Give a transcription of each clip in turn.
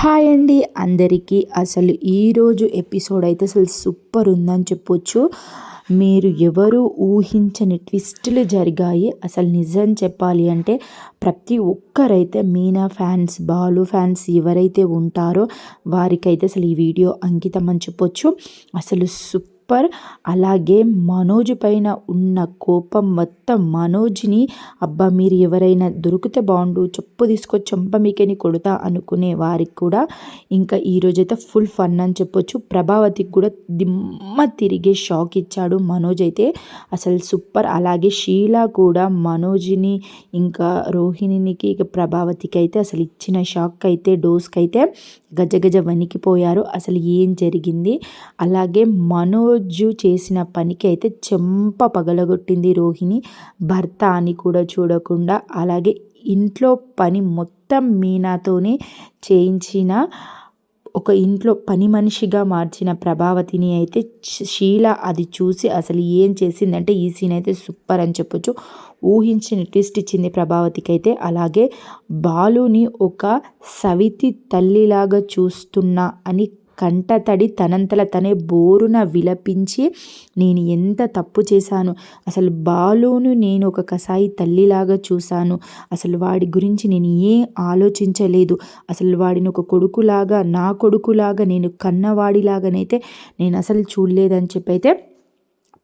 Hi అండి. అందరికీ అసలు ఈరోజు ఎపిసోడ్ అయితే అసలు సూపర్ ఉందని చెప్పొచ్చు. మీరు ఎవరు ఊహించని ట్విస్టులు జరిగాయి. అసలు నిజం చెప్పాలి అంటే ప్రతి ఒక్కరైతే మీనా ఫ్యాన్స్ బాలు ఫ్యాన్స్ ఎవరైతే ఉంటారో వారికైతే అసలు ఈ వీడియో అంకితం అని చెప్పొచ్చు. అసలు సూపర్ సూపర్. అలాగే మనోజ్ పైన ఉన్న కోపం మొత్తం మనోజ్ని అబ్బా మీరు ఎవరైనా దొరికితే బాగుండు చెప్పు తీసుకొచ్చి చంపమికని కొడతా అనుకునే వారికి కూడా ఇంకా ఈరోజైతే ఫుల్ ఫన్ అని చెప్పొచ్చు. ప్రభావతికి కూడా దిమ్మ తిరిగే షాక్ ఇచ్చాడు మనోజ్ అయితే. అసలు సూపర్. అలాగే షీలా కూడా మనోజ్ని ఇంకా రోహిణినికి ఇక ప్రభావతికి అయితే అసలు ఇచ్చిన షాక్ అయితే డోస్కి అయితే గజ గజ వణికిపోయారు. అసలు ఏం జరిగింది? అలాగే మనోజ్ చేసిన పనికి అయితే చెంప పగలగొట్టింది రోహిణి. భర్త అని కూడా చూడకుండా అలాగే ఇంట్లో పని మొత్తం మీనాతోనే చేయించిన ఒక ఇంట్లో పని మనిషిగా మార్చిన ప్రభావతిని అయితే శీల అది చూసి అసలు ఏం చేసిందంటే ఈ సీన్ అయితే సూపర్ అని చెప్పొచ్చు. ఊహించిన ట్విస్ట్ ఇచ్చింది ప్రభావతికి అయితే అలాగే బాలుని ఒక సవితి తల్లిలాగా చూస్తున్నా అని కంటతడి తనంతల తనే బోరున విలపించి నేను ఎంత తప్పు చేశాను? అసలు బాలును నేను ఒక కసాయి తల్లిలాగా చూశాను. అసలు వాడి గురించి నేను ఏం ఆలోచించలేదు. అసలు వాడిని ఒక కొడుకులాగా నా కొడుకులాగా నేను కన్నవాడిలాగానైతే నేను అసలు చూడలేదని చెప్పి అయితే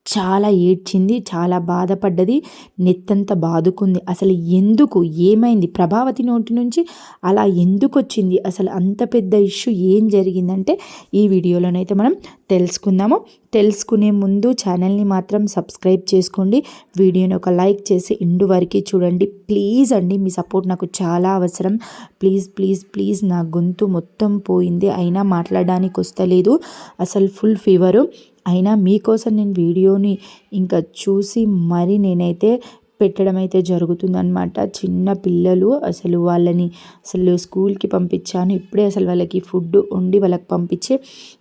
చాలా ఏడ్చింది చాలా బాధపడ్డది నెత్తంత బాదుకుంది. అసలు ఎందుకు? ఏమైంది? ప్రభావతి నోటి నుంచి అలా ఎందుకు వచ్చింది అసలు అంత పెద్ద ఇష్యూ ఏం జరిగిందంటే ఈ వీడియోలోనైతే మనం తెలుసుకుందాము. తెలుసుకునే ముందు ఛానల్ని మాత్రం సబ్స్క్రైబ్ చేసుకోండి. వీడియోని ఒక లైక్ చేసి ఇండు వరకు చూడండి. ప్లీజ్ అండి మీ సపోర్ట్ నాకు చాలా అవసరం. ప్లీజ్ ప్లీజ్ ప్లీజ్ నా గొంతు మొత్తం పోయింది. అయినా మాట్లాడడానికి వస్తలేదు అసలు ఫుల్ ఫీవరు. అయినా మీకోసం నేను వీడియోని ఇంకా చూసి మరి నేనైతే పెట్టడం అయితే జరుగుతుందనమాట చిన్న పిల్లలు అసలు వాళ్ళని అసలు స్కూల్కి పంపించాను. ఇప్పుడే అసలు వాళ్ళకి ఫుడ్ వండి వాళ్ళకి పంపించి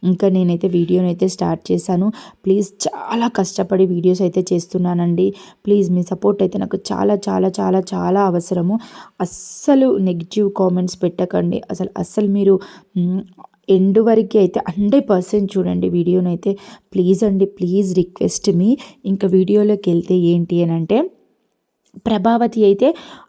ఇంకా నేనైతే వీడియోని అయితే స్టార్ట్ చేశాను. ప్లీజ్ చాలా కష్టపడి వీడియోస్ అయితే చేస్తున్నానండి. ప్లీజ్ మీ సపోర్ట్ అయితే నాకు చాలా చాలా చాలా చాలా అవసరము. అస్సలు నెగిటివ్ కామెంట్స్ పెట్టకండి. అసలు అస్సలు మీరు ఎండ్ వరకు అయితే హండ్రెడ్ పర్సెంట్ చూడండి వీడియోనైతే. ప్లీజ్ అండి ప్లీజ్ రిక్వెస్ట్ మీ. ఇంకా వీడియోలోకి వెళ్తే ఏంటి అని అంటే ప్రభావతి అయితే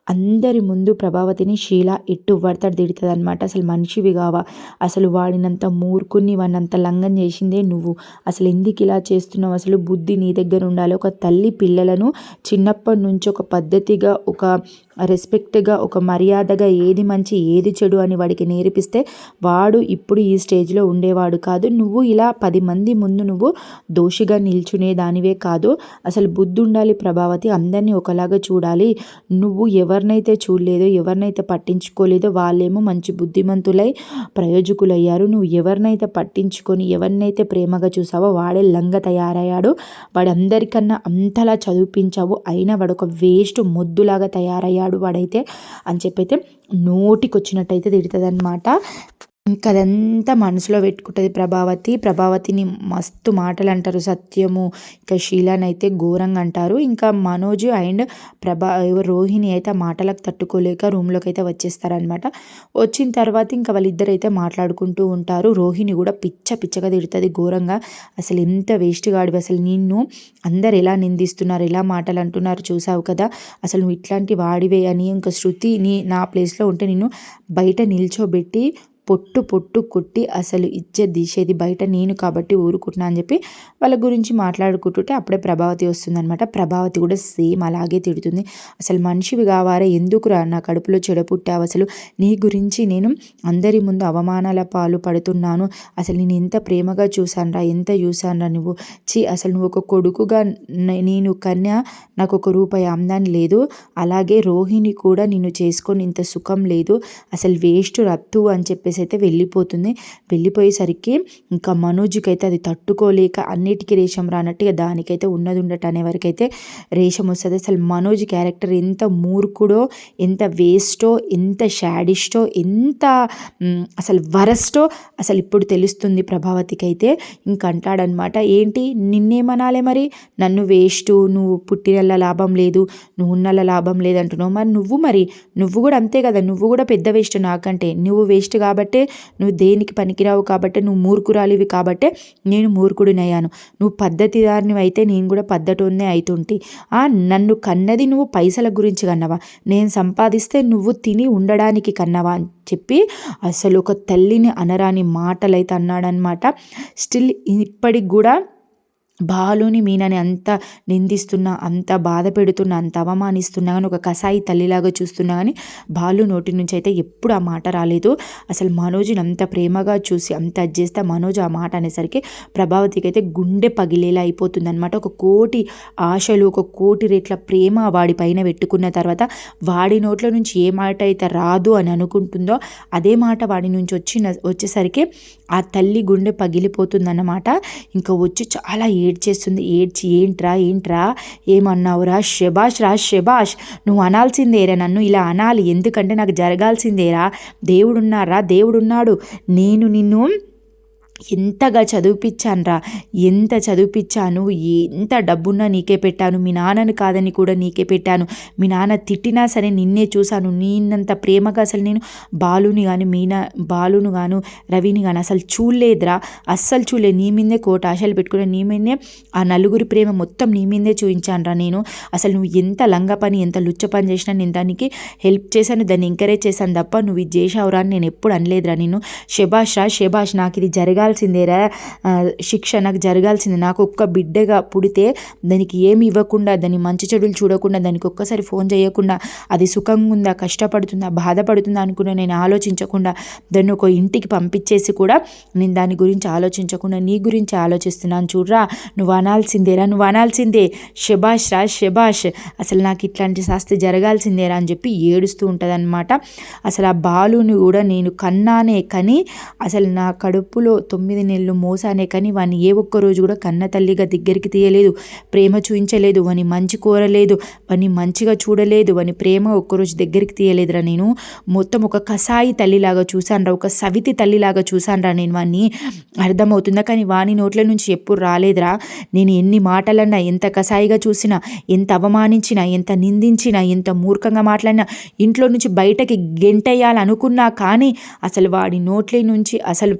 అందరి ముందు ప్రభావతిని శీల ఎట్టు పడతాడు తిడుతుంది అనమాట అసలు మనిషివి కావా? అసలు వాడినంత మూర్ఖుని వాడినంత లంగం చేసిందే నువ్వు. అసలు ఎందుకు ఇలా చేస్తున్నావు? అసలు బుద్ధి నీ దగ్గర ఉండాలి. ఒక తల్లి పిల్లలను చిన్నప్పటి నుంచి ఒక పద్ధతిగా ఒక రెస్పెక్ట్గా ఒక మర్యాదగా ఏది మంచి ఏది చెడు అని వాడికి నేర్పిస్తే వాడు ఇప్పుడు ఈ స్టేజ్లో ఉండేవాడు కాదు. నువ్వు ఇలా పది మంది ముందు నువ్వు దోషిగా నిల్చునే దానివే కాదు. అసలు బుద్ధి ఉండాలి ప్రభావతి. అందరినీ ఒకలాగా చూడాలి. నువ్వు ఎవరు ఎవరినైతే చూడలేదో ఎవరినైతే పట్టించుకోలేదో వాళ్ళేమో మంచి బుద్ధిమంతులై ప్రయోజకులయ్యారు. నువ్వు ఎవరినైతే పట్టించుకొని ఎవరినైతే ప్రేమగా చూసావో వాడే లంగ తయారయ్యాడు. వాడందరికన్నా అంతలా చదివించావు అయినా వాడు ఒక వేస్ట్ మొద్దులాగా తయారయ్యాడు వాడైతే అని చెప్పైతే నోటికొచ్చినట్టయితే తిడుతుంది అనమాట ఇంకా అదంతా మనసులో పెట్టుకుంటుంది ప్రభావతి. ప్రభావతిని మస్తు మాటలు అంటారు సత్యము. ఇంకా షీలాని అయితే ఘోరంగా అంటారు ఇంకా మనోజ్ అండ్ ప్రభా రోహిణి అయితే మాటలకు తట్టుకోలేక రూమ్లోకి అయితే వచ్చేస్తారనమాట వచ్చిన తర్వాత ఇంకా వాళ్ళిద్దరు అయితే మాట్లాడుకుంటూ ఉంటారు. రోహిణి కూడా పిచ్చ పిచ్చగా తిడుతుంది ఘోరంగా. అసలు ఎంత వేస్ట్ గాడివి. అసలు నిన్ను అందరు ఎలా నిందిస్తున్నారు ఎలా మాటలు అంటున్నారు చూసావు కదా. అసలు నువ్వు ఇట్లాంటి వాడివే అని ఇంకా శృతి నీ నా ప్లేస్లో ఉంటే నిన్ను బయట నిల్చోబెట్టి పొట్టు పొట్టు కొట్టి అసలు ఇచ్చే తీసేది బయట నేను కాబట్టి ఊరుకుంటున్నా అని చెప్పి వాళ్ళ గురించి మాట్లాడుకుంటుంటే అప్పుడే ప్రభావతి వస్తుందనమాట ప్రభావతి కూడా సేమ్ అలాగే తిడుతుంది. అసలు మనిషివి కావారా ఎందుకు రా నా కడుపులో చెడపుట్టావు? అసలు నీ గురించి నేను అందరి ముందు అవమానాల పాలు పడుతున్నాను. అసలు నేను ఎంత ప్రేమగా చూశానరా ఎంత చూశానరా నువ్వు? చి అసలు నువ్వు ఒక కొడుకుగా నేను కన్యా నాకు ఒక రూపాయి ఆమ్దాని లేదు. అలాగే రోహిణి కూడా నిన్ను చేసుకొని ఇంత సుఖం లేదు. అసలు వేస్ట్ రత్తు అని చెప్పేసి అయితే వెళ్ళిపోతుంది. వెళ్ళిపోయేసరికి ఇంకా మనోజ్కి అయితే అది తట్టుకోలేక అన్నిటికీ రేషం రానట్టుగా దానికైతే ఉన్నది ఉండట అనే వరకైతే రేషం వస్తుంది. అసలు మనోజ్ క్యారెక్టర్ ఎంత మూర్ఖుడో ఎంత వేస్టో ఎంత షాడిస్టో ఎంత అసలు వరస్టో అసలు ఇప్పుడు తెలుస్తుంది ప్రభావతికి అయితే ఇంక అంటాడనమాట ఏంటి? నిన్నేమనాలే మరి? నన్ను వేస్ట్ నువ్వు పుట్టినల్ల లాభం లేదు నువ్వు ఉన్నల్ల లాభం లేదంటున్నావు. మరి నువ్వు మరి? నువ్వు కూడా అంతే కదా నువ్వు కూడా పెద్ద వేస్ట్ నాకంటే. నువ్వు వేస్ట్ కాబట్టి కాబట్టే నువ్వు దేనికి పనికిరావు కాబట్టే నువ్వు మూర్ఖురాలివి కాబట్టే నేను మూర్ఖుడినయ్యాను. నువ్వు పద్ధతిదారిని అయితే నేను కూడా పద్ధతినే అవుతుంటి నన్ను కన్నది నువ్వు పైసల గురించి కన్నవా? నేను సంపాదిస్తే నువ్వు తిని ఉండడానికి కన్నవా? అని చెప్పి అసలు ఒక తల్లిని అనరాని మాటలైతే అన్నాడనమాట స్టిల్ ఇప్పటికి కూడా బాలుని మీనని అంత నిందిస్తున్నా అంత బాధ పెడుతున్నా అంత అవమానిస్తున్నా కానీ ఒక కసాయి తల్లిలాగా చూస్తున్నా కానీ బాలు నోటి నుంచి అయితే ఎప్పుడు ఆ మాట రాలేదు. అసలు మనోజ్ని అంత ప్రేమగా చూసి అంత చేస్తే మనోజ్ ఆ మాట అనేసరికి ప్రభావతికి అయితే గుండె పగిలేలా అయిపోతుంది అనమాట ఒక కోటి ఆశలు ఒక కోటి రేట్ల ప్రేమ వాడి పైన పెట్టుకున్న తర్వాత వాడి నోట్ల నుంచి ఏ మాట అయితే రాదు అని అనుకుంటుందో అదే మాట వాడి నుంచి వచ్చిన వచ్చేసరికి ఆ తల్లి గుండె పగిలిపోతుందన్నమాట. ఇంకా వచ్చి చాలా ఏడ్చేస్తుంది ఏడ్చి ఏంట్రా ఏంట్రా? ఏమన్నావురా? శబాష్ రా శబాష్ నువ్వు అనాల్సిందేరా నన్ను ఇలా అనాలి. ఎందుకంటే నాకు జరగాల్సిందేరా. దేవుడున్నారా? దేవుడున్నాడు. నేను నిన్ను ఎంతగా చదివిపించానురా ఎంత చదివిపించాను ఎంత డబ్బున్నా నీకే పెట్టాను. మీ నాన్నని కాదని కూడా నీకే పెట్టాను. మీ నాన్న తిట్టినా సరే నిన్నే చూశాను. నిన్నంత ప్రేమగా అసలు నేను బాలుని కానీ మీనా బాలును గాను రవిని కానీ అసలు చూడలేదురా. అస్సలు చూడలేదు. నీ మీదే కోట ఆశలు పెట్టుకుని నీ మీదే ఆ నలుగురి ప్రేమ మొత్తం నీ మీదే చూపించానురా నేను. అసలు నువ్వు ఎంత లంగ పని ఎంత లుచ్చ పని చేసినా నేను దానికి హెల్ప్ చేశాను. దాన్ని ఎంకరేజ్ చేశాను తప్ప నువ్వు ఇది చేసావురా అని నేను ఎప్పుడు అనలేదురా నేను శబాష్ రా శభాష్ నాకు ఇది జరగాలి జరగాల్సిందేరా శిక్ష నాకు జరగాల్సిందే. నాకు ఒక్క బిడ్డగా పుడితే దానికి ఏమి ఇవ్వకుండా దాని మంచి చెడులు చూడకుండా దానికి ఒక్కసారి ఫోన్ చేయకుండా అది సుఖంగా ఉందా కష్టపడుతుందా బాధపడుతుందా అనుకున్న నేను ఆలోచించకుండా దాన్ని ఒక ఇంటికి పంపించేసి కూడా నేను దాని గురించి ఆలోచించకుండా నీ గురించి ఆలోచిస్తున్నాను చూడరా. నువ్వు అనాల్సిందేరా నువ్వు అనాల్సిందే. శబాష్ రా శబాష్ అసలు నాకు ఇట్లాంటి శాస్తి జరగాల్సిందేరా అని చెప్పి ఏడుస్తూ ఉంటుంది అనమాట అసలు ఆ బాలుని కూడా నేను కన్నానే కానీ అసలు నా కడుపులో తొమ్మిది నెలలు మోసానే కానీ వాని ఏ ఒక్క రోజు కూడా కన్న తల్లిగా దగ్గరికి తీయలేదు. ప్రేమ చూపించలేదు వాని మంచి కోరలేదు. వాని మంచిగా చూడలేదు. వాని ప్రేమ ఒక్కరోజు దగ్గరికి తీయలేదురా నేను. మొత్తం ఒక కసాయి తల్లిలాగా చూశానురా. ఒక సవితి తల్లిలాగా చూశానురా నేను వాన్ని అర్థమవుతుందా? కానీ వాని నోట్ల నుంచి ఎప్పుడు రాలేదురా. నేను ఎన్ని మాటలన్నా ఎంత కసాయిగా చూసినా ఎంత అవమానించినా ఎంత నిందించినా ఎంత మూర్ఖంగా మాట్లాడినా ఇంట్లో నుంచి బయటకి గెంటేయాలనుకున్నా కానీ అసలు వాడి నోట్ల నుంచి అసలు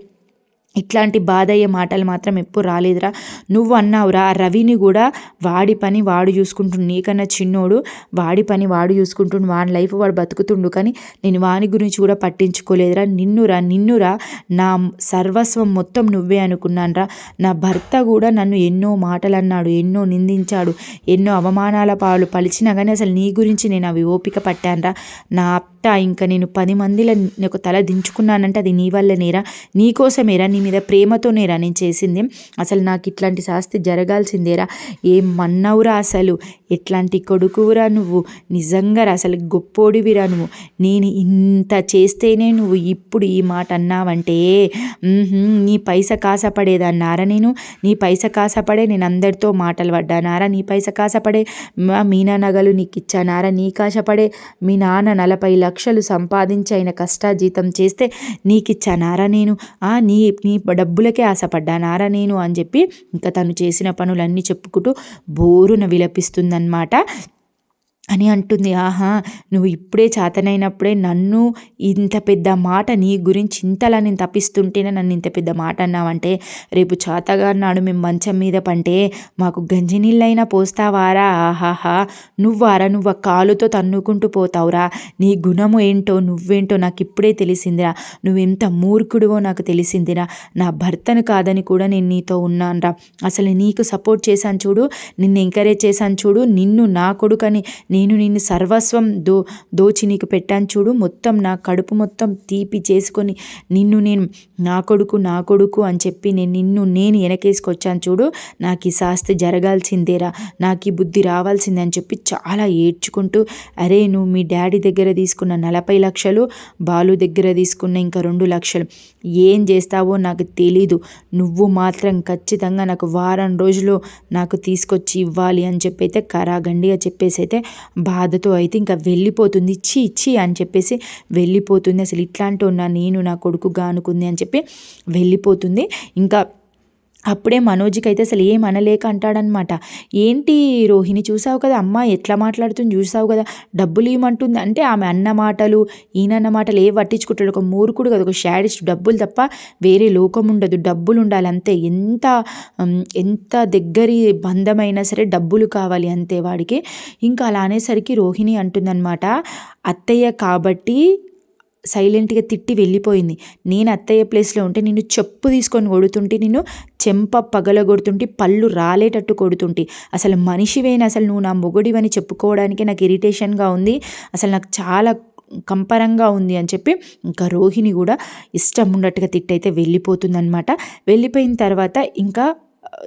ఇట్లాంటి బాధ అయ్యే మాటలు మాత్రం ఎప్పుడు రాలేదురా. నువ్వు అన్నావురా రవిని కూడా వాడి పని వాడు చూసుకుంటుండు. నీకన్నా చిన్నోడు వాడి పని వాడు చూసుకుంటుండు. వాడి లైఫ్ వాడు బతుకుతుండు కానీ నేను వాని గురించి కూడా పట్టించుకోలేదురా. నిన్నురా నిన్నురా నా సర్వస్వం మొత్తం నువ్వే అనుకున్నానురా. నా భర్త కూడా నన్ను ఎన్నో మాటలు అన్నాడు ఎన్నో నిందించాడు ఎన్నో అవమానాల పాలు పలిచినా కానీ అసలు నీ గురించి నేను అవి ఓపిక పట్టానురా. నా అత్త ఇంకా నేను పది మందిలో ఒక తల దించుకున్నానంటే అది నీ వల్లనేరా. నీకోసమేరా నీ మీద ప్రేమతోనే నేను చేసింది. అసలు నాకు ఇట్లాంటి శాస్తి జరగాల్సిందేరా? ఏం మన్నవురా అసలు? ఎట్లాంటి కొడుకురా నువ్వు? నిజంగా అసలు గొప్పోడివిరా నువ్వు? నేను ఇంత చేస్తేనే నువ్వు ఇప్పుడు ఈ మాట అన్నావంటే? నీ పైస కాసపడేదన్నారా నేను? నీ పైస కాసపడే నేను అందరితో మాటలు పడ్డానారా? నీ పైస కాసపడే మీనా నగలు నీకు ఇచ్చానారా నీ కాసపడే మీ నాన్న నలభై లక్షలు సంపాదించి ఆయన కష్టాజీతం చేస్తే నీకు ఇచ్చానారా నేను నీ నీ డబ్బులకే ఆశపడ్డానారా నేను అని చెప్పి ఇంకా తను చేసిన పనులన్నీ చెప్పుకుంటూ బోరున విలపిస్తుందన్నమాట. అని అంటుంది. ఆహా నువ్వు ఇప్పుడే చేతనైనప్పుడే నన్ను ఇంత పెద్ద మాట నీ గురించి ఇంతలా నేను తప్పిస్తుంటేనే నన్ను ఇంత పెద్ద మాట అన్నావంటే రేపు చాతగారు నాడు మేము మంచం మీద పంటే మాకు గంజి నీళ్ళైనా పోస్తావారా? ఆహాహా నువ్వారా? నువ్వు కాలుతో తన్నుకుంటూ పోతావురా? నీ గుణము ఏంటో నువ్వేంటో నాకు ఇప్పుడే తెలిసిందిరా. నువ్వెంత మూర్ఖుడివో నాకు తెలిసిందిరా. నా భర్తను కాదని కూడా నేను నీతో ఉన్నానురా. అసలు నీకు సపోర్ట్ చేశాను చూడు నిన్ను ఎంకరేజ్ చేశాను చూడు నిన్ను నా కొడుకని నేను నిన్ను సర్వస్వం దో దోచి నీకు పెట్టాను చూడు. మొత్తం నా కడుపు మొత్తం తీపి చేసుకొని నిన్ను నేను నా కొడుకు నా కొడుకు అని చెప్పి నేను నిన్ను నేను వెనకేసుకొచ్చాను చూడు. నాకు ఈ శాస్తి జరగాల్సిందేరా నాకు ఈ బుద్ధి రావాల్సిందే అని చెప్పి చాలా ఏడ్చుకుంటూ అరే నువ్వు మీ డాడీ దగ్గర తీసుకున్న నలభై లక్షలు బాలు దగ్గర తీసుకున్న ఇంకా రెండు లక్షలు ఏం చేస్తావో నాకు తెలీదు. నువ్వు మాత్రం ఖచ్చితంగా నాకు వారం రోజులు నాకు తీసుకొచ్చి ఇవ్వాలి అని చెప్పి అయితే కరాగండిగా చెప్పేసి అయితే బాధతో అయితే ఇంకా వెళ్ళిపోతుంది. ఇచ్చి ఇచ్చి అని చెప్పేసి వెళ్ళిపోతుంది. అసలు ఇట్లాంటి ఉన్నా నేను నా కొడుకు అనుకుంది అని చెప్పి వెళ్ళిపోతుంది. ఇంకా అప్పుడే మనోజ్కి అయితే అసలు ఏం అనలేక అంటాడనమాట ఏంటి రోహిణి చూసావు కదా అమ్మ ఎట్లా మాట్లాడుతుంది? చూసావు కదా డబ్బులు ఇవ్వమంటుంది. అంటే ఆమె అన్న మాటలు ఈయనన్న మాటలు ఏ పట్టించుకుంటాడు? ఒక మూర్ఖుడు కదా ఒక షాడిస్ట్ డబ్బులు తప్ప వేరే లోకం ఉండదు. డబ్బులు ఉండాలి అంతే. ఎంత ఎంత దగ్గరి బంధమైనా సరే డబ్బులు కావాలి అంతే వాడికి. ఇంకా అలా అనేసరికి రోహిణి అంటుందన్నమాట అత్తయ్య కాబట్టి సైలెంట్గా తిట్టి వెళ్ళిపోయింది. నేను అత్తయ్య ప్లేస్లో ఉంటే నిన్ను చెప్పు తీసుకొని కొడుతుంటే నిన్ను చెంప పగలగొడుతుంటే పళ్ళు రాలేటట్టు కొడుతుంటే. అసలు మనిషివేనా? అసలు నువ్వు నా మొగుడివని చెప్పుకోవడానికి నాకు ఇరిటేషన్గా ఉంది. అసలు నాకు చాలా కంపరంగా ఉంది అని చెప్పి ఇంకా రోహిణి కూడా ఇష్టం ఉన్నట్టుగా తిట్టయితే వెళ్ళిపోతుందనమాట వెళ్ళిపోయిన తర్వాత ఇంకా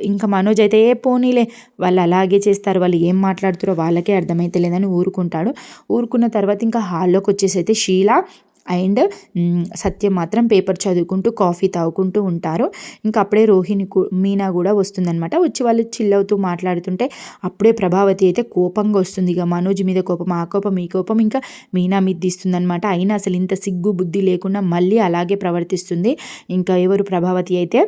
ఇంకా మనోజ్ అయితే ఏ పోనీలే వాళ్ళు అలాగే చేస్తారు వాళ్ళు ఏం మాట్లాడుతారో వాళ్ళకే అర్థమైతే లేదని ఊరుకుంటాడు. ఊరుకున్న తర్వాత ఇంకా హాల్లోకి వచ్చేసి అయితే షీల అండ్ సత్యం మాత్రం పేపర్ చదువుకుంటూ కాఫీ తాగుకుంటూ ఉంటారు. ఇంకా అప్పుడే రోహిణి మీనా కూడా వస్తుందనమాట వచ్చి వాళ్ళు చిల్లవుతూ మాట్లాడుతుంటే అప్పుడే ప్రభావతి అయితే కోపంగా వస్తుంది. ఇక మనోజ్ మీద కోపం ఆ కోపం ఈ కోపం ఇంకా మీనా మీద అనమాట అయినా అసలు ఇంత సిగ్గు బుద్ధి లేకుండా మళ్ళీ అలాగే ప్రవర్తిస్తుంది. ఇంకా ఎవరు ప్రభావతి అయితే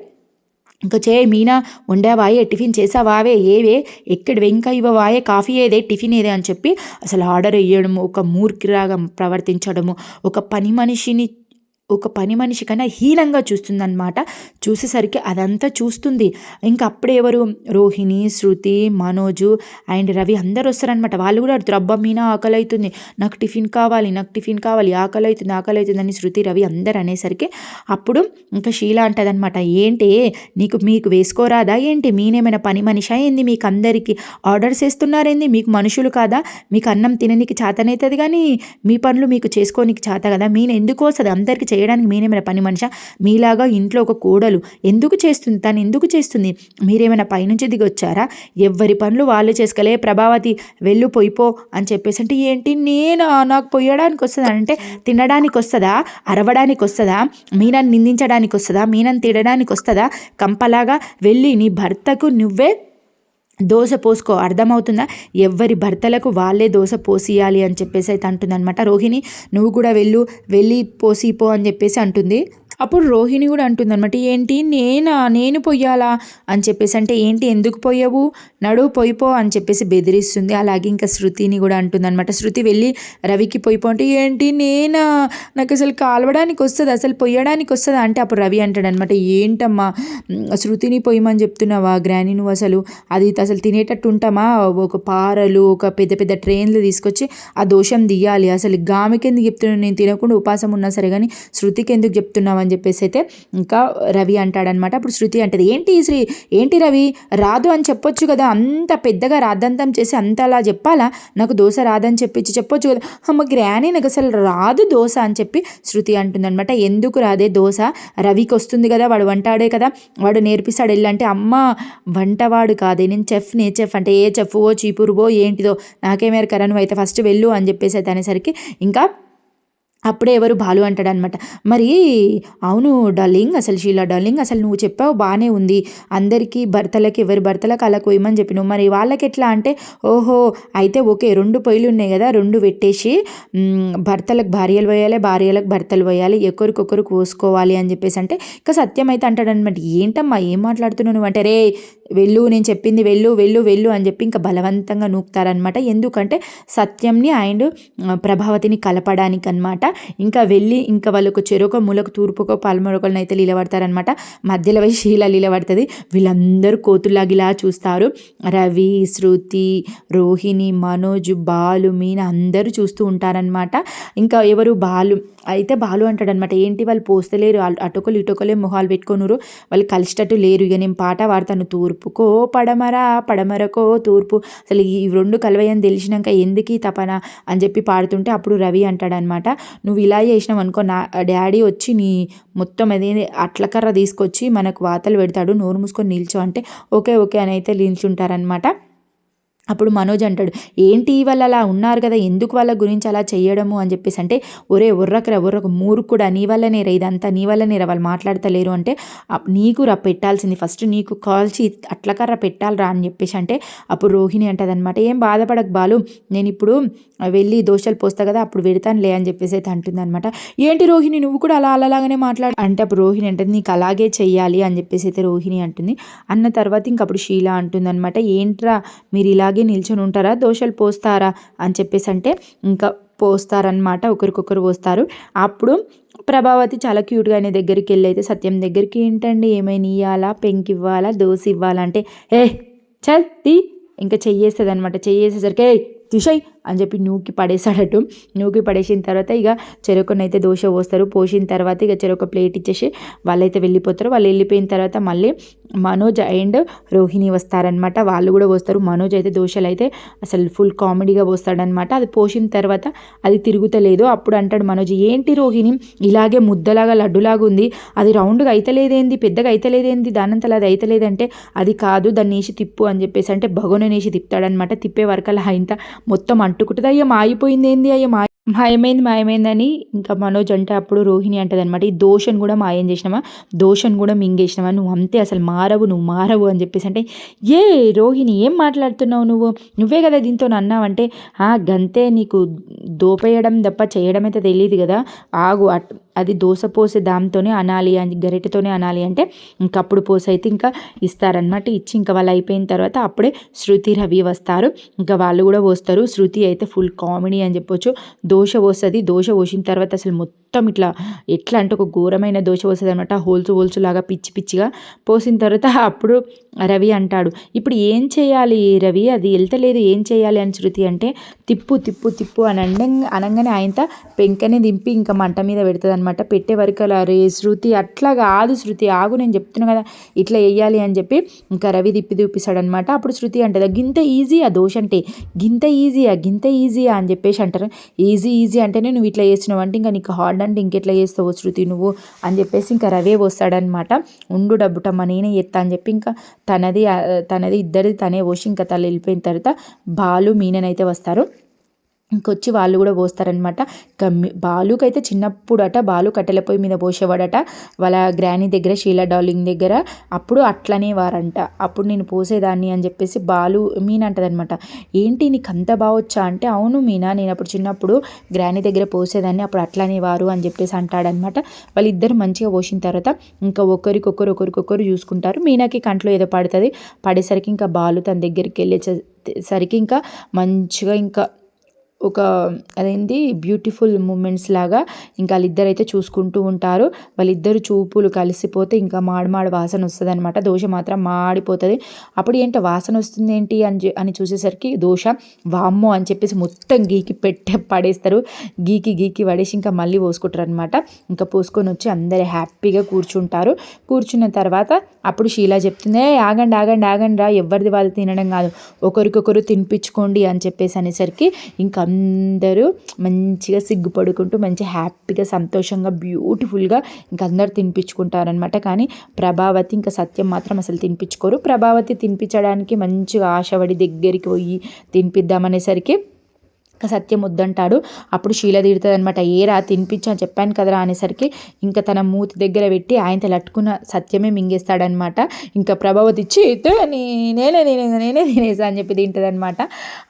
ఇంకా చే మీనా వండావాయే టిఫిన్ చేసావావే ఏవే? ఎక్కడ ఇంకా ఇవ్వవాయే కాఫీ ఏదే టిఫిన్ ఏదే అని చెప్పి అసలు ఆర్డర్ వేయడము ఒక మూర్ఖిరాగా ప్రవర్తించడము ఒక పని మనిషిని ఒక పని మనిషి కన్నా హీనంగా చూస్తుందన్నమాట. చూసేసరికి అదంతా చూస్తుంది. ఇంకా అప్పుడే ఎవరు రోహిణి శృతి మనోజు అండ్ రవి అందరు వస్తారనమాట వాళ్ళు కూడా అడుగుతారు అబ్బా మీనా ఆకలి అవుతుంది నాకు టిఫిన్ కావాలి నాకు టిఫిన్ కావాలి ఆకలి అవుతుంది ఆకలి అవుతుంది అని శృతి రవి అందరు అనేసరికి అప్పుడు ఇంకా షీలా అంటదనమాట ఏంటి? నీకు మీకు వేసుకోరాదా? ఏంటి? మీనేమైనా పని మనిషి? ఏంది? మీకు అందరికీ ఆర్డర్స్ వేస్తున్నారేంది? మీకు మనుషులు కాదా? మీకు అన్నం తిననీకి చేతనవుతుంది కానీ మీ పనులు మీకు చేసుకోనికి చేత కదా? మీను ఎందుకు వస్తుంది? అందరికీ చేయడానికి మీరేమైనా పని మనిషా? మీలాగా ఇంట్లో ఒక కోడలు ఎందుకు చేస్తుంది? తను ఎందుకు చేస్తుంది? మీరేమైనా పైనుంచి దిగి వచ్చారా ఎవరి పనులు వాళ్ళు చేసుకోలే. ప్రభావతి వెళ్ళు పొయ్యిపో అని చెప్పేసి అంటే ఏంటి నేను నాకు పొయ్యడానికి వస్తుందా? అంటే తినడానికి వస్తుందా? అరవడానికి వస్తుందా? మీనని నిందించడానికి వస్తుందా? మీనని తినడానికి వస్తుందా? కంపలాగా వెళ్ళి నీ భర్తకు నువ్వే దోశ పోసుకో అర్థమవుతుందా? ఎవరి భర్తలకు వాళ్ళే దోశ పోసియాలి అని చెప్పేసి అయితే అంటుందన్నమాట. రోహిణి నువ్వు కూడా వెళ్ళు వెళ్ళి పోసిపో అని చెప్పేసి అంటుంది. అప్పుడు రోహిణి కూడా అంటుందన్నమాట ఏంటి? నేనా? నేను పొయ్యాలా? అని చెప్పేసి అంటే ఏంటి? ఎందుకు పోయావు నడువు పోయిపో అని చెప్పేసి బెదిరిస్తుంది. అలాగే ఇంకా శృతిని కూడా అంటుందన్నమాట శృతి వెళ్ళి రవికి పోయిపో అంటే ఏంటి? నేనా? నాకు అసలు కాలవడానికి వస్తుంది? అసలు పొయ్యడానికి వస్తుంది? అంటే అప్పుడు రవి అంటాడు అనమాట ఏంటమ్మా శృతిని పొయ్యమని చెప్తున్నావా గ్రాని? నువ్వు అసలు అది అసలు తినేటట్టు ఉంటామా? ఒక పారలు ఒక పెద్ద పెద్ద ట్రైన్లు తీసుకొచ్చి ఆ దోషం దియ్యాలి. అసలు గామికి ఎందుకు చెప్తున్నాను నేను తినకుండా ఉపాసం ఉన్నా సరే కానీ శృతికి ఎందుకు చెప్తున్నావు అని చెప్పేసి అయితే ఇంకా రవి అంటాడనమాట. అప్పుడు శృతి అంటది ఏంటి శ్రీ ఏంటి రవి? రాదు అని చెప్పొచ్చు కదా. అంత పెద్దగా రాద్దంతం చేసి అంత అలా చెప్పాలా? నాకు దోశ రాదని చెప్పించి చెప్పొచ్చు కదా. అమ్మ గ్రాని నాకు అసలు రాదు దోశ అని చెప్పి శృతి అంటుందనమాట. ఎందుకు రాదే దోశ? రవికి వస్తుంది కదా వాడు వంటాడే కదా. వాడు నేర్పిస్తాడు వెళ్ళంటే అమ్మ వంటవాడు కాదే. నేను చెఫ్ నే చెఫ్ అంటే ఏ చెఫ్ ఓ చీపురువో ఏంటిదో నాకేమేరకరా నువ్వు అయితే ఫస్ట్ వెళ్ళు అని చెప్పేసి అయితే అనేసరికి ఇంకా అప్పుడే ఎవరు బాలు అంటాడనమాట మరి అవును డార్లింగ్ అసలు షీలా డార్లింగ్ అసలు నువ్వు చెప్పావు బాగానే ఉంది. అందరికీ భర్తలకి ఎవరి భర్తలకు అలా కొయ్యమని నువ్వు మరి వాళ్ళకి ఎట్లా అంటే ఓహో అయితే ఓకే రెండు పొయ్యిలు ఉన్నాయి కదా రెండు పెట్టేసి భర్తలకు భార్యలు పోయాలి భార్యలకు భర్తలు పోయాలి ఒకరికొకరు కోసుకోవాలి అని చెప్పేసి అంటే ఇంకా సత్యం అయితే అంటాడనమాట ఏంటమ్మా ఏం మాట్లాడుతున్నావు అంటే రే వెళ్ళు నేను చెప్పింది వెళ్ళు వెళ్ళు వెళ్ళు అని చెప్పి ఇంకా బలవంతంగా నూకుతారనమాట ఎందుకంటే సత్యంని అండ్ ప్రభావతిని కలపడానికి అనమాట ఇంకా వెళ్ళి ఇంకా వాళ్ళకు చెరొక మూలకు తూర్పుకో పల్మొరకలను అయితే నిలబడతారనమాట మధ్యలో పోయి శీల నిలబడుతుంది వీళ్ళందరూ కోతులాగిలా ఇలా చూస్తారు. రవి శృతి రోహిణి మనోజ్ బాలు మీన అందరూ చూస్తూ ఉంటారనమాట ఇంకా ఎవరు బాలు అయితే బాలు అంటాడనమాట ఏంటి వాళ్ళు పోస్తలేరు అటొకలు ఇటొకలే మొహాలు పెట్టుకొనురు వాళ్ళు కలిసేటట్టు లేరు ఇక నేను పాట పాడతాను తూర్పుకో పడమర పడమరకో తూర్పు అసలు ఈ రెండు కలవయని తెలిసినాక ఎందుకు ఈ తపన? అని చెప్పి పాడుతుంటే అప్పుడు రవి అంటాడనమాట నువ్వు ఇలా చేసినావు అనుకో నా డాడీ వచ్చి నీ మొత్తం అదే అట్లకర్ర తీసుకొచ్చి మనకు వాతలు పెడతాడు నోరు మూసుకొని నిల్చో అంటే ఓకే ఓకే అని అయితే నిల్చుంటారనమాట అప్పుడు మనోజ్ అంటాడు ఏంటి వాళ్ళు అలా ఉన్నారు కదా ఎందుకు వాళ్ళ గురించి అలా చేయడము అని చెప్పేసి అంటే ఒరే ఉర్రకరా ఉర్రకు కూడా నీ వల్లనే రా ఇదంతా నీ వల్లనే రా వాళ్ళు మాట్లాడతలేరు. అంటే నీకు రా పెట్టాల్సింది ఫస్ట్ నీకు కాల్చి అట్ల కర్ర పెట్టాలిరా అని చెప్పేసి అంటే అప్పుడు రోహిణి అంటదనమాట ఏం బాధపడక బాలు నేను ఇప్పుడు వెళ్ళి దోశలు పోస్తా కదా అప్పుడు పెడతానులే అని చెప్పేసి అయితే అంటుందనమాట ఏంటి రోహిణి నువ్వు కూడా అలా అలాగానే మాట్లాడు అంటే అప్పుడు రోహిణి అంటుంది నీకు అలాగే చెయ్యాలి అని చెప్పేసి అయితే రోహిణి అంటుంది. అన్న తర్వాత ఇంక అప్పుడు షీలా అంటుందనమాట ఏంట్రా మీరు ఇలాగే నిల్చొని ఉంటారా? దోశలు పోస్తారా? అని చెప్పేసి అంటే ఇంకా పోస్తారనమాట ఒకరికొకరు పోస్తారు. అప్పుడు ప్రభావతి చాలా క్యూట్గా ఆయన దగ్గరికి వెళ్ళి అయితే సత్యం దగ్గరికి ఏంటండి? ఏమైనా ఇవ్వాలా పెంకి ఇవ్వాలా? దోశ ఇవ్వాలా? అంటే ఏ చల్ తీ. ఇంకా చెయ్యేస్తుంది అనమాట చెయ్యేసేసరికి ఏ తుషయ్ అని చెప్పి నూకి పడేసాడట నూకి పడేసిన తర్వాత ఇక చెరొకనైతే దోశ పోస్తారు. పోసిన తర్వాత ఇక చెరొక ప్లేట్ ఇచ్చేసి వాళ్ళైతే వెళ్ళిపోతారు. వాళ్ళు వెళ్ళిపోయిన తర్వాత మళ్ళీ మనోజ్ అండ్ రోహిణి వస్తారనమాట వాళ్ళు కూడా పోస్తారు. మనోజ్ అయితే దోశలు అయితే అసలు ఫుల్ కామెడీగా పోస్తాడనమాట అది పోసిన తర్వాత అది తిరుగుతలేదు. అప్పుడు అంటాడు మనోజ్ ఏంటి రోహిణి? ఇలాగే ముద్దలాగా లడ్డులాగా ఉంది. అది రౌండ్గా అయితలేదేంది? పెద్దగా అయితలేదేంది? దానంతలా అది అయితలేదంటే అది కాదు. దాన్ని వేసి తిప్పు అని చెప్పేసి అంటే భగోనని వేసి తిప్పుతాడనమాట తిప్పే వరకల్లా ఇంత మొత్తం అంటుకుంటుంది అయ్యా మాయిపోయింది ఏంది? అయ్యా మాయ మాయమైంది మాయమైందని ఇంకా మనోజ్ అంటే అప్పుడు రోహిణి అంటది అనమాట ఈ దోషను కూడా మాయం చేసినామా దోషను కూడా మింగేసినావా? నువ్వు అంతే అసలు మారవు నువ్వు మారవు అని చెప్పేసి అంటే ఏ రోహిణి ఏం మాట్లాడుతున్నావు నువ్వు? నువ్వే కదా దీంతో అన్నావంటే "ఆ, గంతే నీకు దోపేయడం తప్ప చేయడం అయితే తెలియదు కదా. ఆగు అది దోశ పోసే దాంతోనే అనాలి అని గరిటెతోనే అనాలి అంటే ఇంకప్పుడు పోసి అయితే ఇంకా ఇస్తారనమాట ఇచ్చి ఇంకా వాళ్ళు అయిపోయిన తర్వాత అప్పుడే శృతి రవి వస్తారు. ఇంకా వాళ్ళు కూడా పోస్తారు శృతి అయితే ఫుల్ కామెడీ అని చెప్పొచ్చు. దోశ పోస్తుంది. దోశ పోసిన తర్వాత అసలు మొత్తం మొత్తం ఇట్లా ఎట్లా అంటే ఒక ఘోరమైన దోశ పోస్తుంది అనమాట హోల్సు హోల్సు లాగా పిచ్చి పిచ్చిగా పోసిన తర్వాత అప్పుడు రవి అంటాడు ఇప్పుడు ఏం చేయాలి రవి? అది వెళ్తలేదు ఏం చేయాలి? అని శృతి అంటే తిప్పు తిప్పు తిప్పు అని అండంగా అనగానే ఆయనతో పెంకనే దింపి ఇంకా మంట మీద పెడుతుంది అనమాట పెట్టే వరకు అలా రే శృతి అట్లా కాదు శృతి ఆగు నేను చెప్తున్నా కదా ఇట్లా వేయాలి అని చెప్పి ఇంకా రవి తిప్పి చూపిస్తాడు అనమాట అప్పుడు శృతి అంటది గింత ఈజీ ఆ దోశ అంటే గింత ఈజీయా గింత ఈజీయా అని చెప్పేసి అంటారు. ఈజీ ఈజీ అంటేనే నువ్వు ఇట్లా చేస్తున్నావు అంటే ఇంకా నీకు హార్డ్ అంటే ఇంకెట్లా చేస్తావు శృతి నువ్వు అని చెప్పేసి ఇంకా రవే వస్తాడనమాట ఉండు డబ్బుటమ్మ నేనే ఎత్తా అని చెప్పి ఇంకా తనది తనది ఇద్దరిది తనే పోసి ఇంకా తను వెళ్ళిపోయిన తర్వాత బాలు మీననైతే వస్తారు. ఇంకొచ్చి వాళ్ళు కూడా పోస్తారనమాట కమ్మి బాలుకైతే చిన్నప్పుడట బాలు కట్టెల పొయ్యి మీద పోసేవాడట. వాళ్ళ గ్రానీ దగ్గర షీలా డార్లింగ్ దగ్గర. అప్పుడు అట్లనే వారంట. అప్పుడు నేను పోసేదాన్ని అని చెప్పేసి బాలు మీనా అంటదనమాట ఏంటి నీకు అంత బాగొచ్చా అంటే అవును మీనా నేను అప్పుడు చిన్నప్పుడు గ్రానీ దగ్గర పోసేదాన్ని అప్పుడు అట్లనే వారు అని చెప్పేసి అంటాడనమాట వాళ్ళిద్దరు మంచిగా పోసిన తర్వాత ఇంకా ఒకరికొకరు ఒకరికొకరు చూసుకుంటారు. మీనాకి కంట్లో ఏదో పడుతుంది. పడేసరికి ఇంకా బాలు తన దగ్గరికి వెళ్ళేసరికి ఇంకా మంచిగా ఇంకా ఒక అదేంటి బ్యూటిఫుల్ మూమెంట్స్ లాగా ఇంకా వాళ్ళిద్దరు అయితే చూసుకుంటూ ఉంటారు. వాళ్ళిద్దరు చూపులు కలిసిపోతే ఇంకా మాడి మాడి వాసన వస్తుంది అనమాట దోశ మాత్రం మాడిపోతుంది. అప్పుడు ఏంటో వాసన వస్తుంది ఏంటి అని అని చూసేసరికి దోశ వామ్మో అని చెప్పేసి మొత్తం గీకి పెట్టే పడేస్తారు. గీకి గీకి పడేసి ఇంకా మళ్ళీ పోసుకుంటారు అనమాట ఇంకా పోసుకొని వచ్చి అందరు హ్యాపీగా కూర్చుంటారు. కూర్చున్న తర్వాత అప్పుడు షీలా చెప్తుంది ఆగండి ఆగండి ఆగండి రా. ఎవరిది వాళ్ళు తినడం కాదు. ఒకరికొకరు తినిపించుకోండి అని చెప్పేసి అనేసరికి ఇంకా అందరూ మంచిగా సిగ్గుపడుకుంటూ మంచి హ్యాపీగా సంతోషంగా బ్యూటిఫుల్గా ఇంకా అందరు తినిపించుకుంటారనమాట కానీ ప్రభావతి ఇంకా సత్యం మాత్రం అసలు తినిపించుకోరు. ప్రభావతి తినిపించడానికి మంచిగా ఆశపడి దగ్గరికి పోయి తినిపిద్దామనేసరికి ఇంకా సత్యం వద్దంటాడు అప్పుడు శీల తిడుతుంది అనమాట ఏరా తినిపించని చెప్పాను కదరా అనేసరికి ఇంకా తన మూతి దగ్గర పెట్టి ఆయన తలట్టుకున్న సత్యమే మింగేస్తాడనమాట ఇంకా ప్రభావతి ఇచ్చి నేనే నేనే నేనే తినేసా అని చెప్పి తింటుంది అనమాట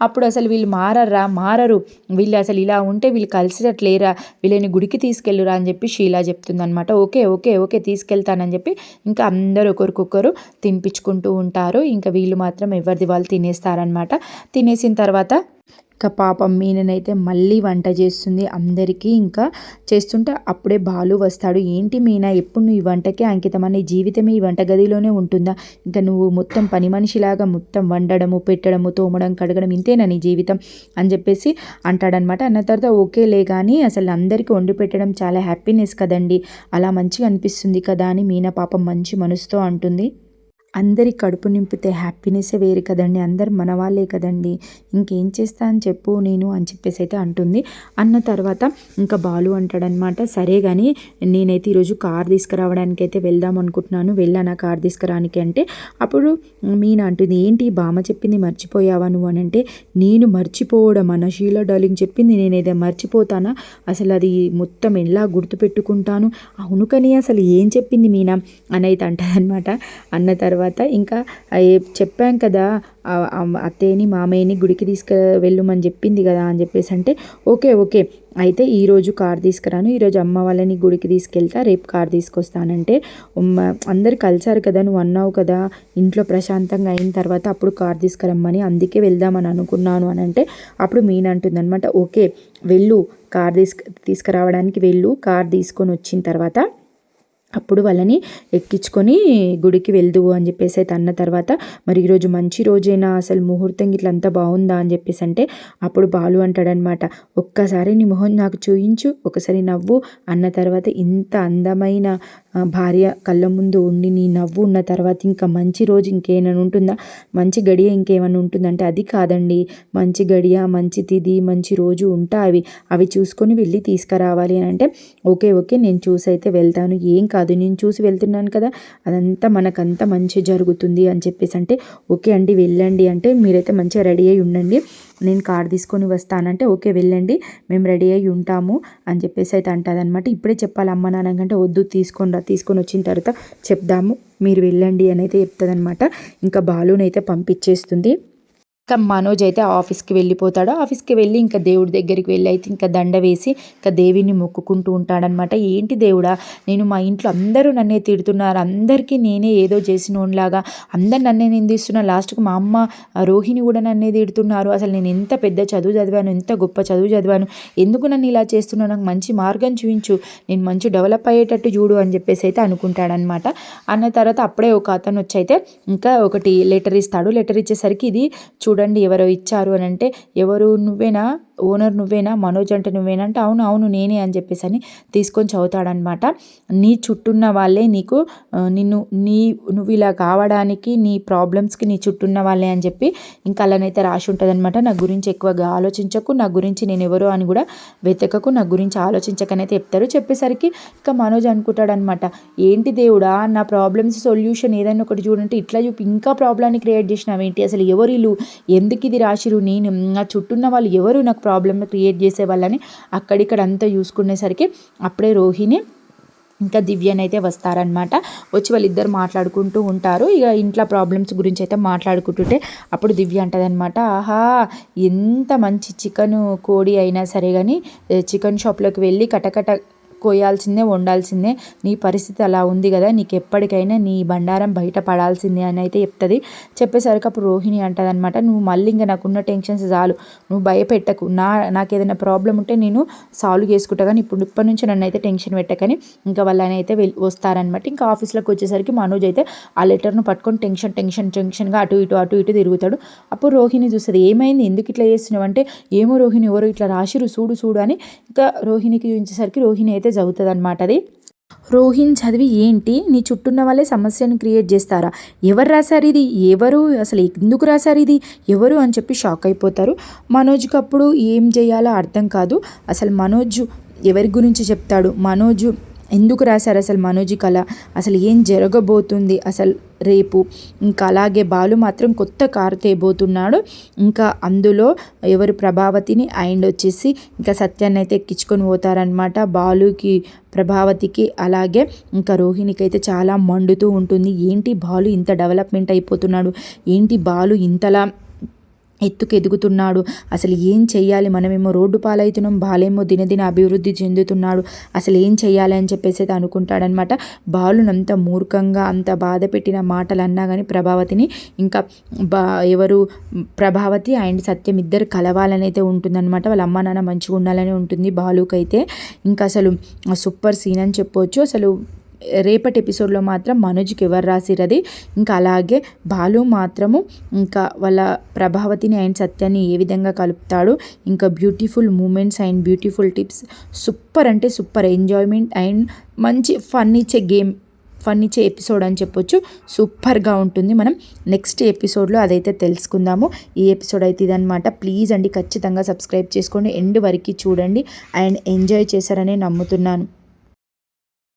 అప్పుడు అసలు వీళ్ళు మారర్రా మారరు. వీళ్ళు అసలు ఇలా ఉంటే వీళ్ళు కలిసేటట్లేరా? వీళ్ళని గుడికి తీసుకెళ్ళురా అని చెప్పి షీలా చెప్తుంది అనమాట ఓకే ఓకే ఓకే తీసుకెళ్తానని చెప్పి ఇంకా అందరూ ఒకరికొకరు తినిపించుకుంటూ ఉంటారు. ఇంకా వీళ్ళు మాత్రం ఎవరిది వాళ్ళు తినేస్తారనమాట తినేసిన తర్వాత ఇంకా పాపం మీననైతే మళ్ళీ వంట చేస్తుంది. అందరికీ ఇంకా చేస్తుంటే అప్పుడే బాలు వస్తాడు. ఏంటి మీనా ఎప్పుడు నువ్వు ఈ వంటకే అంకితం? జీవితం జీవితమే ఈ వంటగదిలోనే ఉంటుందా? ఇంకా నువ్వు మొత్తం పని మనిషిలాగా మొత్తం వండడము పెట్టడము తోమడం కడగడం ఇంతేనా నీ జీవితం? అని చెప్పేసి అంటాడనమాట. అన్న తర్వాత ఓకేలే కానీ అసలు అందరికీ వండి పెట్టడం చాలా హ్యాపీనెస్ కదండి. అలా మంచిగా అనిపిస్తుంది కదా అని మీనా పాపం మంచి మనసుతో అంటుంది. అందరి కడుపు నింపితే హ్యాపీనెస్ వేరు కదండి. అందరు మన వాళ్ళే కదండి. ఇంకేం చేస్తా అని చెప్పు నేను అని చెప్పేసి అయితే అంటుంది. అన్న తర్వాత ఇంకా బాలు అంటాడనమాట సరే కానీ నేనైతే ఈరోజు కార్ తీసుకురావడానికి అయితే వెళ్దాం అనుకుంటున్నాను. వెళ్ళాను కార్ తీసుకురానికి అంటే? అప్పుడు మీనా అంటుంది ఏంటి బామ్మ చెప్పింది మర్చిపోయావా నువ్వు? అని అంటే నేను మర్చిపోవడం అన్న షీలా డార్లింగ్ చెప్పింది నేనైతే మర్చిపోతానా? అసలు అది మొత్తం ఎలా గుర్తుపెట్టుకుంటాను? అవును కానీ అసలు ఏం చెప్పింది మీనా? అని అయితే అంటదనమాట అన్న తర్వాత తర్వాత ఇంకా చెప్పాం కదా అత్తయ్యని మామయ్యని గుడికి తీసుకు వెళ్ళమని చెప్పింది కదా అని చెప్పేసి అంటే ఓకే ఓకే. అయితే ఈరోజు కార్ తీసుకురాను ఈరోజు అమ్మ వాళ్ళని గుడికి తీసుకెళ్తా రేపు కార్ తీసుకొస్తానంటే అందరు కలిసారు కదా నువ్వు అన్నావు కదా ఇంట్లో ప్రశాంతంగా అయిన తర్వాత అప్పుడు కార్ తీసుకురమ్మని అందుకే వెళ్దామని అనుకున్నాను అని అంటే అప్పుడు మీన్ అంటుంది అనమాట ఓకే వెళ్ళు కార్ తీసుకు తీసుకురావడానికి వెళ్ళు కార్ తీసుకొని వచ్చిన తర్వాత అప్పుడు వాళ్ళని ఎక్కించుకొని గుడికి వెళ్దువు అని చెప్పేసి అయితే అన్న తర్వాత మరి ఈరోజు మంచి రోజైనా? అసలు ముహూర్తం ఇట్లా అంతా బాగుందా? అని చెప్పేసి అంటే అప్పుడు బాలు అంటాడనమాట ఒక్కసారి నీ మొహం నాకు చూయించు ఒకసారి నవ్వు అన్న తర్వాత ఇంత అందమైన భార్య కళ్ళ ముందు ఉండి నీ నవ్వు ఉన్న తర్వాత ఇంకా మంచి రోజు ఇంకేమైనా ఉంటుందా? మంచి గడియ ఇంకేమైనా ఉంటుందంటే అది కాదండి. మంచి గడియ మంచి తిది మంచి రోజు ఉంటా అవి. అవి చూసుకొని వెళ్ళి తీసుకురావాలి. అని అంటే ఓకే ఓకే నేను చూసి అయితే వెళ్తాను. ఏం కాదు నేను చూసి వెళ్తున్నాను కదా. అదంతా మనకంతా మంచి జరుగుతుంది అని చెప్పేసి అంటే ఓకే అండి వెళ్ళండి. అంటే మీరైతే మంచిగా రెడీ అయి ఉండండి. నేను కార్ తీసుకొని వస్తానంటే ఓకే వెళ్ళండి మేము రెడీ అయ్యి ఉంటాము అని చెప్పేసి అయితే అంటుంది అనమాట ఇప్పుడే చెప్పాలి అమ్మ నాన్నకంటే వద్దు తీసుకొని రా తీసుకొని వచ్చిన తర్వాత చెప్దాము మీరు వెళ్ళండి అని అయితే చెప్తుంది అనమాట ఇంకా బాలునైతే పంపించేస్తుంది. ఇంకా మనోజ్ అయితే ఆఫీస్కి వెళ్ళిపోతాడు. ఆఫీస్కి వెళ్ళి ఇంకా దేవుడి దగ్గరికి వెళ్ళి అయితే ఇంకా దండ వేసి ఇంకా దేవిని మొక్కుకుంటూ ఉంటాడనమాట ఏంటి దేవుడా నేను మా ఇంట్లో అందరూ నన్నే తిడుతున్నారు. అందరికీ నేనే ఏదో చేసినోన్లాగా అందరు నన్నే నిందిస్తున్నా లాస్ట్కి మా అమ్మ రోహిణి కూడా నన్నే తిడుతున్నారు. అసలు నేను ఎంత పెద్ద చదువు చదివాను ఎంత గొప్ప చదువు చదివాను ఎందుకు నన్ను ఇలా చేస్తున్నా నాకు మంచి మార్గం చూపించు నేను మంచి డెవలప్ అయ్యేటట్టు చూడు అని చెప్పేసి అయితే అనుకుంటాడనమాట అన్న తర్వాత అప్పుడే ఒక అతను వచ్చి అయితే ఇంకా ఒకటి లెటర్ ఇస్తాడు. లెటర్ ఇచ్చేసరికి ఇది చూ చూడండి ఎవరో ఇచ్చారు అని అంటే ఎవరు నువ్వేనా? ఓనర్ నువ్వేనా? మనోజ్ అంటే నువ్వేనా? అంటే అవును అవును నేనే అని చెప్పేసి అని తీసుకొని చదువుతాడనమాట నీ చుట్టూన్న వాళ్ళే నీకు నిన్ను నీ నువ్వు ఇలా కావడానికి నీ ప్రాబ్లమ్స్కి నీ చుట్టూన్న వాళ్ళే అని చెప్పి ఇంకా అలానైతే రాసి ఉంటుంది అనమాట నా గురించి ఎక్కువగా ఆలోచించకు నా గురించి నేను ఎవరో అని కూడా వెతకకు నా గురించి ఆలోచించకనైతే చెప్తారు. చెప్పేసరికి ఇంకా మనోజ్ అనుకుంటాడనమాట ఏంటి దేవుడా నా ప్రాబ్లమ్స్ సొల్యూషన్ ఏదైనా ఒకటి చూడంటే ఇట్లా చూపి ఇంకా ప్రాబ్లమ్ని క్రియేట్ చేసినావు ఏంటి అసలు ఎవరు ఇల్లు ఎందుకు ఇది రాసిరు? నేను నా చుట్టూన్న వాళ్ళు ఎవరు నాకు ప్రాబ్లమ్ క్రియేట్ చేసే వాళ్ళని అక్కడిక్కడ అంతా చూసుకునేసరికి అప్పుడే రోహిణి ఇంకా దివ్యని అయితే వస్తారనమాట వచ్చి వాళ్ళిద్దరు మాట్లాడుకుంటూ ఉంటారు. ఇక ఇంట్లో ప్రాబ్లమ్స్ గురించి అయితే మాట్లాడుకుంటుంటే అప్పుడు దివ్య అంటదనమాట ఆహా ఎంత మంచి చికెన్ కోడి అయినా సరే కానీ చికెన్ షాప్లోకి వెళ్ళి కటకట కోయాల్సిందే వండాల్సిందే. నీ పరిస్థితి అలా ఉంది కదా నీకు ఎప్పటికైనా నీ బండారం బయట పడాల్సిందే అని అయితే చెప్తుంది. చెప్పేసరికి అప్పుడు రోహిణి అంటుంది అనమాట నువ్వు మళ్ళీ ఇంకా నాకున్న టెన్షన్స్ చాలు. నువ్వు భయపెట్టకు. నా నాకు ఏదైనా ప్రాబ్లం ఉంటే నేను సాల్వ్ చేసుకుంటా కానీ ఇప్పుడు ఇప్పటి నుంచి నన్ను అయితే టెన్షన్ పెట్టకని ఇంకా వాళ్ళని అయితే వెళ్ళి వస్తారనమాట ఇంకా ఆఫీస్లోకి వచ్చేసరికి మనోజ్ అయితే ఆ లెటర్ను పట్టుకొని టెన్షన్ టెన్షన్ టెన్షన్గా అటు ఇటు అటు ఇటు తిరుగుతాడు. అప్పుడు రోహిణి చూస్తుంది ఏమైంది? ఎందుకు ఇట్లా చేస్తున్నావు? అంటే ఏమో రోహిణి ఎవరో ఇట్లా రాసిరు చూడు చూడు అని. ఇంకా రోహిణికి చూపించేసరికి రోహిణి అయితే అయితే చదువుతుంది అనమాట అది. రోహిన్ చదివి ఏంటి? నీ చుట్టూన్న వాళ్ళే సమస్యను క్రియేట్ చేస్తారా? ఎవరు రాశారు ఇది? ఎవరు అసలు ఎందుకు రాశారు ఇది? ఎవరు అని చెప్పి షాక్ అయిపోతారు. మనోజ్కి అప్పుడు ఏం చేయాలో అర్థం కాదు. అసలు మనోజ్ ఎవరి గురించి చెప్తాడు? మనోజ్ ఎందుకు రాశారు అసలు మనోజి కళ? అసలు ఏం జరగబోతుంది? అసలు రేపు ఇంకా అలాగే బాలు మాత్రం కొత్త కారు తేబోతున్నాడు. ఇంకా అందులో ఎవరు ప్రభావతిని అండ్ వచ్చేసి ఇంకా సత్యాన్ని అయితే ఎక్కించుకొని పోతారనమాట బాలుకి ప్రభావతికి అలాగే ఇంకా రోహిణికి అయితే చాలా మండుతూ ఉంటుంది. ఏంటి బాలు ఇంత డెవలప్మెంట్ అయిపోతున్నాడు? ఏంటి బాలు ఇంతలా ఎత్తుకు ఎదుగుతున్నాడు అసలు ఏం చెయ్యాలి? మనమేమో రోడ్డు పాలైతున్నాం బాలేమో దినదిన అభివృద్ధి చెందుతున్నాడు. అసలు ఏం చెయ్యాలి అని చెప్పేసి అయితే అనుకుంటాడనమాట. బాలునంత మూర్ఖంగా అంత బాధ పెట్టిన మాటలు అన్నా కానీ ప్రభావతిని ఇంకా బా ఎవరు? ప్రభావతి అండ్ సత్యం ఇద్దరు కలవాలని అయితే ఉంటుందన్నమాట. వాళ్ళ అమ్మ నాన్న మంచిగా ఉండాలని ఉంటుంది బాలుకైతే. ఇంకా అసలు సూపర్ సీన్ అని చెప్పవచ్చు అసలు రేపటి ఎపిసోడ్లో మాత్రం మనోజ్కి ఎవరు రాసిరది? ఇంకా అలాగే బాలు మాత్రము ఇంకా వాళ్ళ ప్రభావతిని అండ్ సత్యాన్ని ఏ విధంగా కలుపుతాడు? ఇంకా beautiful moments and beautiful tips. Super అంటే సూపర్ ఎంజాయ్మెంట్ అండ్ మంచి ఫన్ ఇచ్చే గేమ్ ఫన్ ఇచ్చే ఎపిసోడ్ అని చెప్పొచ్చు. సూపర్గా ఉంటుంది. మనం నెక్స్ట్ ఎపిసోడ్లో అదైతే తెలుసుకుందాము. ఈ ఎపిసోడ్ అయితే ఇదనమాట ప్లీజ్ అండి ఖచ్చితంగా సబ్స్క్రైబ్ చేసుకోండి. ఎండ్ వరకు చూడండి. అండ్ ఎంజాయ్ చేశారని నమ్ముతున్నాను.